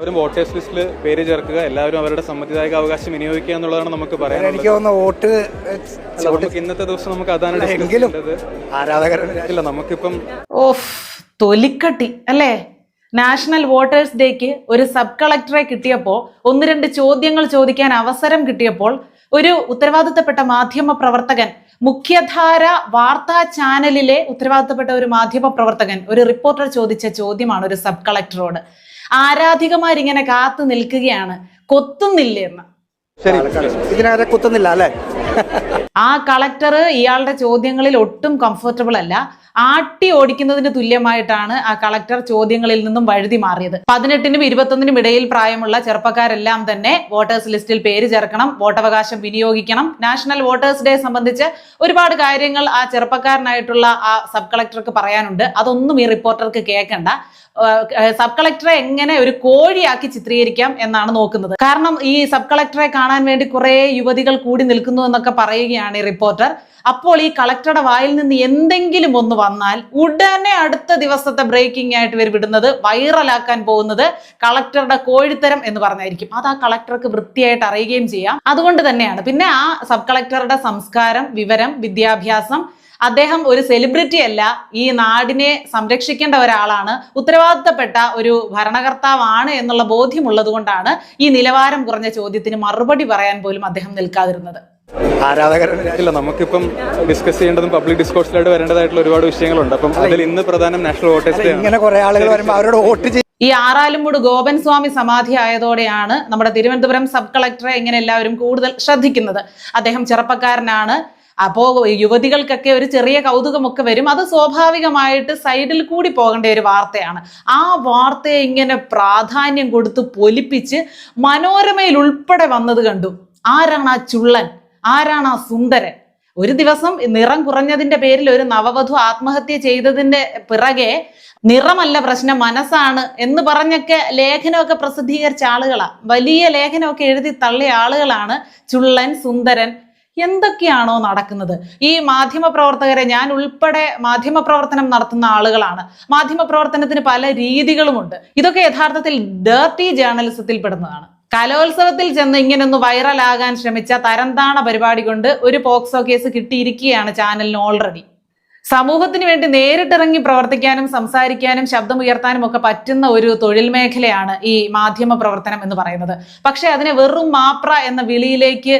അവരും വോട്ടേഴ്സ് ലിസ്റ്റിൽ പേര് ചേർക്കുക എല്ലാവരും അവരുടെ സമ്മതിദായക അവകാശം വിനിയോഗിക്കുക എന്നുള്ളതാണ് നമുക്ക് പറയാനുള്ളത്. എനിക്ക് തോന്നുന്നു വോട്ട് നമുക്ക് ഇന്നത്തെ ദിവസം നമുക്ക് അതാണ് ഇല്ല നമുക്കിപ്പം ഓഫ് തൊലിക്കട്ടി അല്ലേ? നാഷണൽ വോട്ടേഴ്സ് ഡേക്ക് ഒരു സബ് കളക്ടറെ കിട്ടിയപ്പോൾ ഒന്ന് രണ്ട് ചോദ്യങ്ങൾ ചോദിക്കാൻ അവസരം കിട്ടിയപ്പോൾ ഒരു ഉത്തരവാദിത്തപ്പെട്ട മാധ്യമ പ്രവർത്തകൻ മുഖ്യധാര വാർത്താ ചാനലിലെ ഉത്തരവാദിത്തപ്പെട്ട ഒരു മാധ്യമ പ്രവർത്തകൻ ഒരു റിപ്പോർട്ടർ ചോദിച്ച ചോദ്യമാണ് ഒരു സബ് കളക്ടറോട്. ആരാധികമാരിങ്ങനെ കാത്തു നിൽക്കുകയാണ് കൊത്തുന്നില്ലേ ശരി. ഇതിനാരെ കുത്തുന്നില്ല അല്ലേ? ആ കളക്ടർ ഇയാളുടെ ചോദ്യങ്ങളിൽ ഒട്ടും കംഫർട്ടബിൾ അല്ല. ആട്ടി ഓടിക്കുന്നതിന് തുല്യമായിട്ടാണ് ആ കളക്ടർ ചോദ്യങ്ങളിൽ നിന്നും വഴുതി മാറിയത്. പതിനെട്ടിനും ഇരുപത്തൊന്നിനും ഇടയിൽ പ്രായമുള്ള ചെറുപ്പക്കാരെല്ലാം തന്നെ വോട്ടേഴ്സ് ലിസ്റ്റിൽ പേര് ചേർക്കണം വോട്ടവകാശം വിനിയോഗിക്കണം. നാഷണൽ വോട്ടേഴ്സ് ഡേ സംബന്ധിച്ച് ഒരുപാട് കാര്യങ്ങൾ ആ ചെറുപ്പക്കാരനായിട്ടുള്ള ആ സബ് കളക്ടർക്ക് പറയാനുണ്ട്. അതൊന്നും ഈ റിപ്പോർട്ടർക്ക് കേൾക്കണ്ട. സബ് കളക്ടറെ എങ്ങനെ ഒരു കോഴിയാക്കി ചിത്രീകരിക്കാം എന്നാണ് നോക്കുന്നത്. കാരണം ഈ സബ് കളക്ടറെ കാണാൻ വേണ്ടി കുറെ യുവതികൾ കൂടി നിൽക്കുന്നു എന്നൊക്കെ പറയുകയാണ് ഈ റിപ്പോർട്ടർ. അപ്പോൾ ഈ കളക്ടറുടെ വായിൽ നിന്ന് എന്തെങ്കിലും ഒന്ന് വന്നാൽ ഉടനെ അടുത്ത ദിവസത്തെ ബ്രേക്കിംഗ് ആയിട്ട് ഇവർ വിടുന്നത് വൈറലാക്കാൻ പോകുന്നത് കളക്ടറുടെ കോഴിത്തരം എന്ന് പറഞ്ഞായിരിക്കും. അത് ആ കളക്ടർക്ക് വൃത്തിയായിട്ട് അറിയുകയും ചെയ്യാം. അതുകൊണ്ട് തന്നെയാണ്. പിന്നെ ആ സബ് കളക്ടറുടെ സംസ്കാരം വിവരം വിദ്യാഭ്യാസം അദ്ദേഹം ഒരു സെലിബ്രിറ്റി അല്ല ഈ നാടിനെ സംരക്ഷിക്കേണ്ട ഒരാളാണ് ഉത്തരവാദിത്തപ്പെട്ട ഒരു ഭരണകർത്താവാണ് എന്നുള്ള ബോധ്യമുള്ളത് കൊണ്ടാണ് ഈ നിലവാരം കുറഞ്ഞ ചോദ്യത്തിന് മറുപടി പറയാൻ പോലും അദ്ദേഹം നിൽക്കാതിരുന്നത്. ആരാധകരല്ല നമുക്കിപ്പം ഡിസ്കസ് ചെയ്യേണ്ടതും പബ്ലിക് ഡിസ്കോഴ്സിലായിട്ട് വരേണ്ടതായിട്ടുള്ള ഒരുപാട് വിഷയങ്ങളുണ്ട്. അപ്പം അതിൽ ഇന്ന് പ്രധാനം നാഷണൽ വോട്ടേഴ്സ് ആണ്. ഇങ്ങനെ കുറെ ആളുകൾ വരുമ്പോൾ അവരോട് വോട്ട് ചെയ്യും ഈ ആറാലുംമൂട് ഗോപൻ സ്വാമി സമാധി ആയതോടെയാണ് നമ്മുടെ തിരുവനന്തപുരം സബ് കളക്ടറെ ഇങ്ങനെ എല്ലാവരും കൂടുതൽ ശ്രദ്ധിക്കുന്നത്. അദ്ദേഹം ചെറുപ്പക്കാരനാണ്. അപ്പോ യുവതികൾക്കൊക്കെ ഒരു ചെറിയ കൗതുകമൊക്കെ വരും. അത് സ്വാഭാവികമായിട്ട് സൈഡിൽ കൂടി പോകേണ്ട ഒരു വാർത്തയാണ്. ആ വാർത്തയെ ഇങ്ങനെ പ്രാധാന്യം കൊടുത്ത് പൊലിപ്പിച്ച് മനോരമയിൽ ഉൾപ്പെടെ വന്നത് കണ്ടു. ആരാണ് ആ ചുള്ളൻ? ആരാണ് ആ സുന്ദരൻ? ഒരു ദിവസം നിറം കുറഞ്ഞതിന്റെ പേരിൽ ഒരു നവവധു ആത്മഹത്യ ചെയ്തതിന്റെ പിറകെ നിറമല്ല പ്രശ്നം മനസ്സാണ് എന്ന് പറഞ്ഞൊക്കെ ലേഖനമൊക്കെ പ്രസിദ്ധീകരിച്ച ആളുകളാണ് വലിയ ലേഖനമൊക്കെ എഴുതി തള്ളിയ ആളുകളാണ് ചുള്ളൻ സുന്ദരൻ എന്തൊക്കെയാണോ നടക്കുന്നത്? ഈ മാധ്യമ പ്രവർത്തകരെ ഞാൻ ഉൾപ്പെടെ മാധ്യമ പ്രവർത്തനം നടത്തുന്ന ആളുകളാണ്. മാധ്യമ പ്രവർത്തനത്തിന് പല രീതികളുമുണ്ട്. ഇതൊക്കെ യഥാർത്ഥത്തിൽ ഡേർട്ടി ജേർണലിസത്തിൽ പെടുന്നതാണ്. കലോത്സവത്തിൽ ചെന്ന് ഇങ്ങനൊന്ന് വൈറലാകാൻ ശ്രമിച്ച തരംതാണ പരിപാടി കൊണ്ട് ഒരു പോക്സോ കേസ് കിട്ടിയിരിക്കുകയാണ് ചാനലിന് ഓൾറെഡി സമൂഹത്തിന് വേണ്ടി നേരിട്ടിറങ്ങി പ്രവർത്തിക്കാനും സംസാരിക്കാനും ശബ്ദമുയർത്താനും ഒക്കെ പറ്റുന്ന ഒരു തൊഴിൽ മേഖലയാണ് ഈ മാധ്യമ പ്രവർത്തനം എന്ന് പറയുന്നത്. പക്ഷെ അതിനെ വെറും മാപ്ര എന്ന വിളിയിലേക്ക്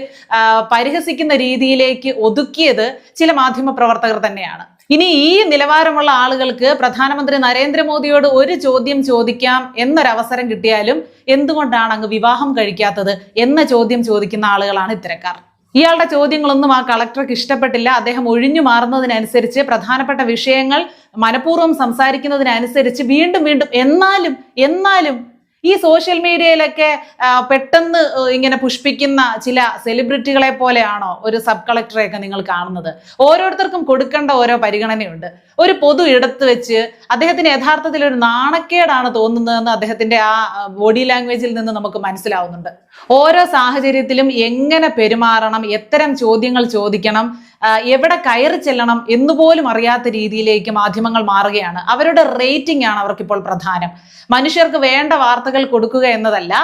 പരിഹസിക്കുന്ന രീതിയിലേക്ക് ഒതുക്കിയത് ചില മാധ്യമ പ്രവർത്തകർ തന്നെയാണ്. ഇനി ഈ നിലവാരമുള്ള ആളുകൾക്ക് പ്രധാനമന്ത്രി നരേന്ദ്രമോദിയോട് ഒരു ചോദ്യം ചോദിക്കാം എന്നൊരവസരം കിട്ടിയാലും എന്തുകൊണ്ടാണ് അങ്ങ് വിവാഹം കഴിക്കാത്തത് എന്ന ചോദ്യം ചോദിക്കുന്ന ആളുകളാണ് ഇത്തരക്കാർ. ഇയാളുടെ ചോദ്യങ്ങളൊന്നും ആ കളക്ടർക്ക് ഇഷ്ടപ്പെട്ടില്ല. അദ്ദേഹം ഒഴിഞ്ഞു മാറുന്നതിനനുസരിച്ച് പ്രധാനപ്പെട്ട വിഷയങ്ങൾ മനഃപൂർവം സംസാരിക്കുന്നതിനനുസരിച്ച് വീണ്ടും വീണ്ടും എന്നാലും എന്നാലും ഈ സോഷ്യൽ മീഡിയയിലൊക്കെ പെട്ടെന്ന് ഇങ്ങനെ പുഷ്പിക്കുന്ന ചില സെലിബ്രിറ്റികളെ പോലെയാണോ ഒരു സബ് കളക്ടറെയൊക്കെ നിങ്ങൾ കാണുന്നത്? ഓരോരുത്തർക്കും കൊടുക്കേണ്ട ഓരോ പരിഗണനയുണ്ട്. ഒരു പൊതു ഇടത്ത് വെച്ച് അദ്ദേഹത്തിന് യഥാർത്ഥത്തിൽ ഒരു നാണക്കേടാണ് തോന്നുന്നതെന്ന് അദ്ദേഹത്തിന്റെ ആ ബോഡി ലാംഗ്വേജിൽ നിന്ന് നമുക്ക് മനസ്സിലാവുന്നുണ്ട്. ഓരോ സാഹചര്യത്തിലും എങ്ങനെ പെരുമാറണം എത്തരം ചോദ്യങ്ങൾ ചോദിക്കണം എവിടെ കയറി ചെല്ലണം എന്നുപോലും അറിയാത്ത രീതിയിലേക്ക് മാധ്യമങ്ങൾ മാറുകയാണ്. അവരുടെ റേറ്റിംഗ് ആണ് അവർക്കിപ്പോൾ പ്രധാനം. മനുഷ്യർക്ക് വേണ്ട വാർത്തകൾ കൊടുക്കുക എന്നതല്ല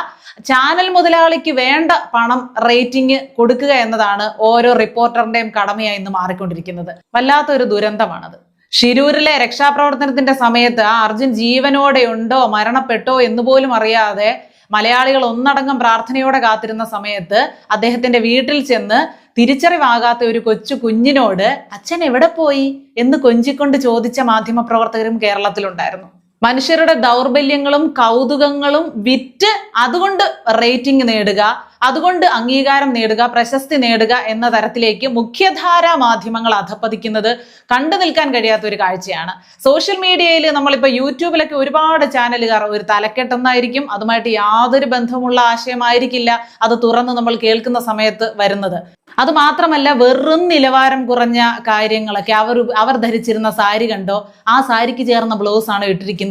ചാനൽ മുതലാളിക്ക് വേണ്ട പണം റേറ്റിംഗ് കൊടുക്കുക എന്നതാണ് ഓരോ റിപ്പോർട്ടറിന്റെയും കടമയായി ഇന്ന് മാറിക്കൊണ്ടിരിക്കുന്നത്. വല്ലാത്തൊരു ദുരന്തമാണത്. ഷിരൂരിലെ രക്ഷാപ്രവർത്തനത്തിന്റെ സമയത്ത് ആ അർജുൻ ജീവനോടെ ഉണ്ടോ മരണപ്പെട്ടോ എന്ന് പോലും അറിയാതെ മലയാളികൾ ഒന്നടങ്കം പ്രാർത്ഥനയോടെ കാത്തിരുന്ന സമയത്ത് അദ്ദേഹത്തിന്റെ വീട്ടിൽ ചെന്ന് തിരിച്ചറിവാകാത്ത ഒരു കൊച്ചു കുഞ്ഞിനോട് അച്ഛൻ എവിടെ പോയി എന്ന് കൊഞ്ചിക്കൊണ്ട് ചോദിച്ച മാധ്യമപ്രവർത്തകരും കേരളത്തിലുണ്ടായിരുന്നു. മനുഷ്യരുടെ ദൗർബല്യങ്ങളും കൗതുകങ്ങളും വിറ്റ് അതുകൊണ്ട് റേറ്റിംഗ് നേടുക അതുകൊണ്ട് അംഗീകാരം നേടുക പ്രശസ്തി നേടുക എന്ന തരത്തിലേക്ക് മുഖ്യധാരാ മാധ്യമങ്ങൾ അധപ്പതിക്കുന്നത് കണ്ടു നിൽക്കാൻ കഴിയാത്ത ഒരു കാഴ്ചയാണ്. സോഷ്യൽ മീഡിയയിൽ നമ്മളിപ്പോൾ യൂട്യൂബിലൊക്കെ ഒരുപാട് ചാനലുകാർ ഒരു തലക്കെട്ടെന്നായിരിക്കും അതുമായിട്ട് യാതൊരു ബന്ധമുള്ള ആശയമായിരിക്കില്ല അത് തുറന്ന് നമ്മൾ കേൾക്കുന്ന സമയത്ത് വരുന്നത്. അത് മാത്രമല്ല വെറും നിലവാരം കുറഞ്ഞ കാര്യങ്ങളൊക്കെ അവർ അവർ ധരിച്ചിരുന്ന സാരി കണ്ടോ? ആ സാരിക്ക് ചേർന്ന ബ്ലൗസ് ആണ് ഇട്ടിരിക്കുന്നത്.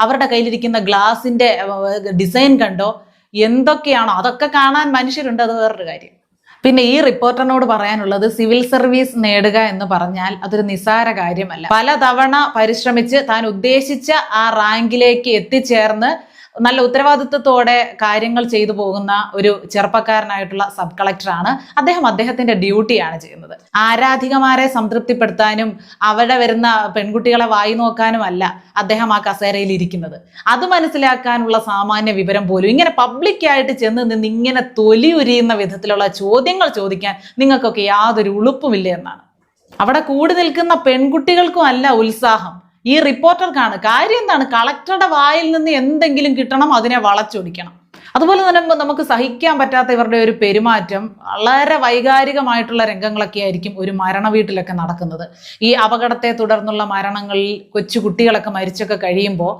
അവരുടെ കയ്യിലിരിക്കുന്ന ഗ്ലാസിന്റെ ഡിസൈൻ കണ്ടോ? എന്തൊക്കെയാണോ? അതൊക്കെ കാണാൻ മനുഷ്യരുണ്ട് അത് വേറൊരു കാര്യം. പിന്നെ ഈ റിപ്പോർട്ടറിനോട് പറയാനുള്ളത് സിവിൽ സർവീസ് നേടുക എന്ന് പറഞ്ഞാൽ അതൊരു നിസാര കാര്യമല്ല. പലതവണ പരിശ്രമിച്ച് താൻ ഉദ്ദേശിച്ച ആ റാങ്കിലേക്ക് എത്തിച്ചേർന്ന് നല്ല ഉത്തരവാദിത്വത്തോടെ കാര്യങ്ങൾ ചെയ്തു പോകുന്ന ഒരു ചെറുപ്പക്കാരനായിട്ടുള്ള സബ് കളക്ടറാണ്. അദ്ദേഹം അദ്ദേഹത്തിന്റെ ഡ്യൂട്ടിയാണ് ചെയ്യുന്നത്. ആരാധികമാരെ സംതൃപ്തിപ്പെടുത്താനും അവിടെ വരുന്ന പെൺകുട്ടികളെ വായി നോക്കാനുമല്ല അദ്ദേഹം ആ കസേരയിൽ ഇരിക്കുന്നത്. അത് മനസ്സിലാക്കാനുള്ള സാമാന്യ വിവരം പോലും ഇങ്ങനെ പബ്ലിക്കായിട്ട് ചെന്ന് നിന്ന് ഇങ്ങനെ തൊലി ഉരിയുന്ന വിധത്തിലുള്ള ചോദ്യങ്ങൾ ചോദിക്കാൻ നിങ്ങൾക്കൊക്കെ യാതൊരു ഉളുപ്പുമില്ല എന്നാണ്. അവിടെ കൂടി നിൽക്കുന്ന പെൺകുട്ടികൾക്കും അല്ല ഉത്സാഹം. ഈ റിപ്പോർട്ടർക്കാണ് കാര്യം എന്താണ്? കളക്ടറുടെ വായിൽ നിന്ന് എന്തെങ്കിലും കിട്ടണം അതിനെ വളച്ചൊടിക്കണം. അതുപോലെ തന്നെ നമുക്ക് സഹിക്കാൻ പറ്റാത്ത ഇവരുടെ ഒരു പെരുമാറ്റം വളരെ വൈകാരികമായിട്ടുള്ള രംഗങ്ങളൊക്കെ ആയിരിക്കും ഒരു മരണ വീട്ടിലൊക്കെ നടക്കുന്നത്. ഈ അപകടത്തെ തുടർന്നുള്ള മരണങ്ങളിൽ കൊച്ചു കുട്ടികളൊക്കെ മരിച്ചൊക്കെ കഴിയുമ്പോൾ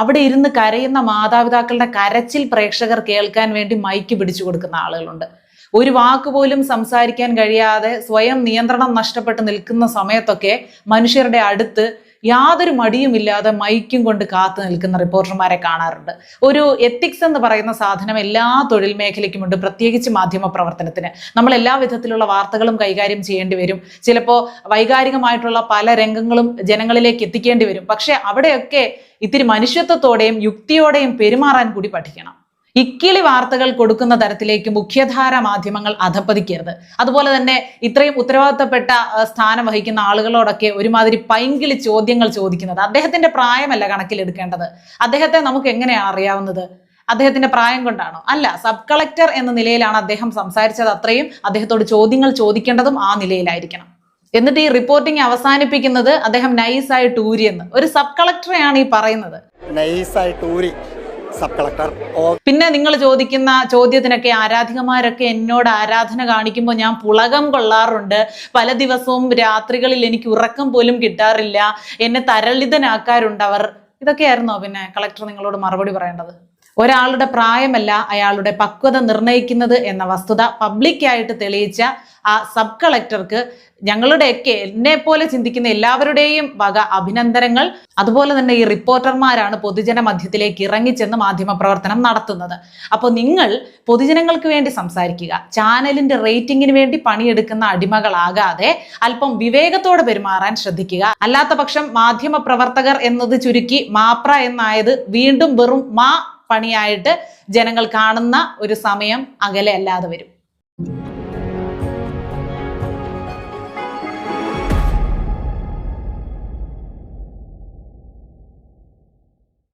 അവിടെ ഇരുന്ന് കരയുന്ന മാതാപിതാക്കളുടെ കരച്ചിൽ പ്രേക്ഷകർ കേൾക്കാൻ വേണ്ടി മൈക്ക് പിടിച്ചു കൊടുക്കുന്ന ആളുകളുണ്ട്. ഒരു വാക്ക് പോലും സംസാരിക്കാൻ കഴിയാതെ സ്വയം നിയന്ത്രണം നഷ്ടപ്പെട്ട് നിൽക്കുന്ന സമയത്തൊക്കെ മനുഷ്യരുടെ അടുത്ത് യാതൊരു മടിയുമില്ലാതെ മൈക്കും കൊണ്ട് കാത്തു നിൽക്കുന്ന റിപ്പോർട്ടർമാരെ കാണാറുണ്ട്. ഒരു എത്തിക്സ് എന്ന് പറയുന്ന സാധനം എല്ലാ തൊഴിൽ മേഖലയ്ക്കുമുണ്ട് പ്രത്യേകിച്ച് മാധ്യമ പ്രവർത്തനത്തിന് നമ്മൾ എല്ലാ വിധത്തിലുള്ള വാർത്തകളും കൈകാര്യം ചെയ്യേണ്ടി വരും. ചിലപ്പോൾ വൈകാരികമായിട്ടുള്ള പല രംഗങ്ങളും ജനങ്ങളിലേക്ക് എത്തിക്കേണ്ടി വരും. പക്ഷെ അവിടെയൊക്കെ ഇത്തിരി മനുഷ്യത്വത്തോടെയും യുക്തിയോടെയും പെരുമാറാൻ കൂടി പഠിക്കണം. ഇക്കിളി വാർത്തകൾ കൊടുക്കുന്ന തരത്തിലേക്ക് മുഖ്യധാര മാധ്യമങ്ങൾ അധപ്പതിക്കരുത്. അതുപോലെ തന്നെ ഇത്രയും ഉത്തരവാദിത്തപ്പെട്ട സ്ഥാനം വഹിക്കുന്ന ആളുകളോടൊക്കെ ഒരുമാതിരി പൈങ്കിളി ചോദ്യങ്ങൾ ചോദിക്കുന്നത്. അദ്ദേഹത്തിന്റെ പ്രായമല്ല കണക്കിലെടുക്കേണ്ടത്. അദ്ദേഹത്തെ നമുക്ക് എങ്ങനെയാണ് അറിയാവുന്നത്? അദ്ദേഹത്തിന്റെ പ്രായം കൊണ്ടാണോ? അല്ല സബ് കളക്ടർ എന്ന നിലയിലാണ് അദ്ദേഹം സംസാരിച്ചത് അത്രയും. അദ്ദേഹത്തോട് ചോദ്യങ്ങൾ ചോദിക്കേണ്ടതും ആ നിലയിലായിരിക്കണം. എന്നിട്ട് ഈ റിപ്പോർട്ടിംഗ് അവസാനിപ്പിക്കുന്നത് അദ്ദേഹം നൈസായിട്ട് ഊരിയെന്ന് ഒരു സബ് കളക്ടറെയാണ് ഈ പറയുന്നത്. നൈസായിട്ട് ഊരി. സബ് കളക്ടർ ഓ പിന്നെ നിങ്ങൾ ചോദിക്കുന്ന ചോദ്യത്തിനൊക്കെ ആരാധികമാരൊക്കെ എന്നോട് ആരാധന കാണിക്കുമ്പോൾ ഞാൻ പുളകം കൊള്ളാറുണ്ട്. പല ദിവസവും രാത്രികളിൽ എനിക്ക് ഉറക്കം പോലും കിട്ടാറില്ല. എന്നെ തരളിതനാക്കാറുണ്ട് അവർ. ഇതൊക്കെയായിരുന്നോ പിന്നെ കളക്ടർ നിങ്ങളോട് മറുപടി പറയേണ്ടത്? ഒരാളുടെ പ്രായമല്ല അയാളുടെ പക്വത നിർണയിക്കുന്നത് എന്ന വസ്തുത പബ്ലിക്കായിട്ട് തെളിയിച്ച ആ സബ് കളക്ടർക്ക് ഞങ്ങളുടെയൊക്കെ എന്നെ പോലെ ചിന്തിക്കുന്ന എല്ലാവരുടെയും വക അഭിനന്ദനങ്ങൾ. അതുപോലെ തന്നെ ഈ റിപ്പോർട്ടർമാരാണ് പൊതുജന മധ്യത്തിലേക്ക് ഇറങ്ങിച്ചെന്ന് മാധ്യമ പ്രവർത്തനം നടത്തുന്നത്. അപ്പോൾ നിങ്ങൾ പൊതുജനങ്ങൾക്ക് വേണ്ടി സംസാരിക്കുക. ചാനലിന്റെ റേറ്റിംഗിന് വേണ്ടി പണിയെടുക്കുന്ന അടിമകളാകാതെ അല്പം വിവേകത്തോടെ പെരുമാറാൻ ശ്രദ്ധിക്കുക. അല്ലാത്ത പക്ഷം മാധ്യമ പ്രവർത്തകർ എന്നത് ചുരുക്കി മാപ്ര എന്നായത് വീണ്ടും വെറും മാ പണിയായിട്ട് ജനങ്ങൾ കാണുന്ന ഒരു സമയം അകലെ അല്ലാതെ വരും.